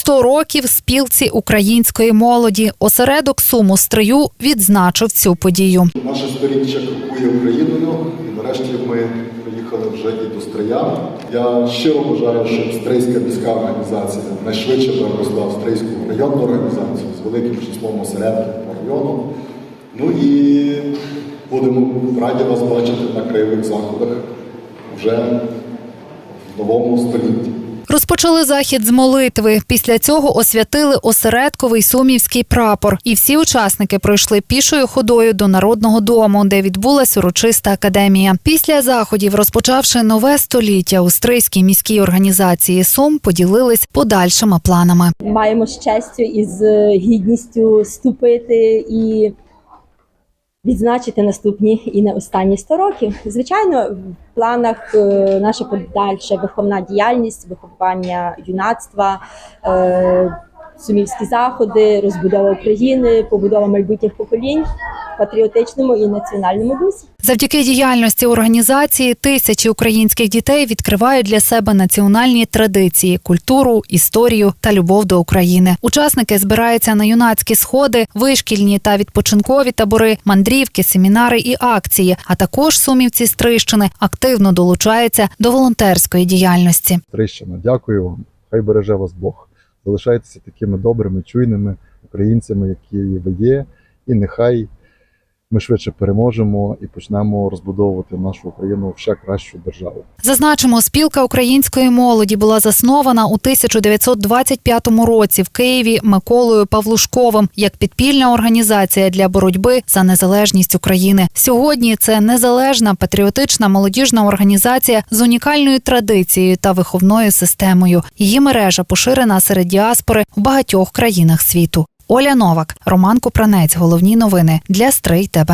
100 років спілці української молоді. Осередок Суму Стрию відзначив цю подію. Наше сторіччя крокує Україною, і нарешті ми приїхали вже і до Стрия. Я щиро бажаю, щоб Стрийська міська організація найшвидше переросла Стрийську районну організацію з великим числом осередків по району. Ну і будемо раді вас бачити на краєвих заходах вже в новому столітті. Розпочали захід з молитви. Після цього освятили осередковий сумівський прапор. І всі учасники пройшли пішою ходою до народного дому, де відбулась урочиста академія. Після заходів, розпочавши нове століття у Стрийській міській організації Сум, поділились подальшими планами. маємо з честю і з гідністю ступити і відзначити наступні і не останні 100 років. Звичайно, в планах е, наша подальша виховна діяльність, виховання юнацтва. е, Сумівські заходи, розбудова України, побудова майбутніх поколінь патріотичному і національному дусі. Завдяки діяльності організації тисячі українських дітей відкривають для себе національні традиції, культуру, історію та любов до України. Учасники збираються на юнацькі сходи, вишкільні та відпочинкові табори, мандрівки, семінари і акції. А також сумівці з Трищини активно долучаються до волонтерської діяльності. Трищина, дякую вам. Хай береже вас Бог. Залишайтеся такими добрими, чуйними українцями, які ви є, і нехай ми швидше переможемо і почнемо розбудовувати нашу Україну в ще кращу державу. Зазначимо, спілка української молоді була заснована у 1925 році в Києві Миколою Павлушковим як підпільна організація для боротьби за незалежність України. Сьогодні це незалежна патріотична молодіжна організація з унікальною традицією та виховною системою. Її мережа поширена серед діаспори в багатьох країнах світу. Оля Новак, Роман Купранець. Головні новини для Стрий ТБ.